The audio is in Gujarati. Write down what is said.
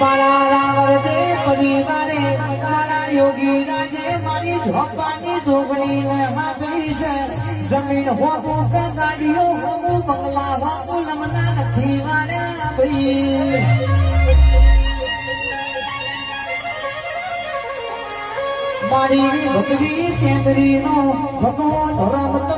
મારા રાવણ જે પરિવારે મારા યોગી રાજે મારી ઝોપાની જોગણી હાજરી છે. જમીન હોવું કે ગાડીઓ હોવું, બંગલા હોવું લમના નથી મારે ભાઈ મારી ભગવી ચેતરી નો ભગવો ધરમ તમે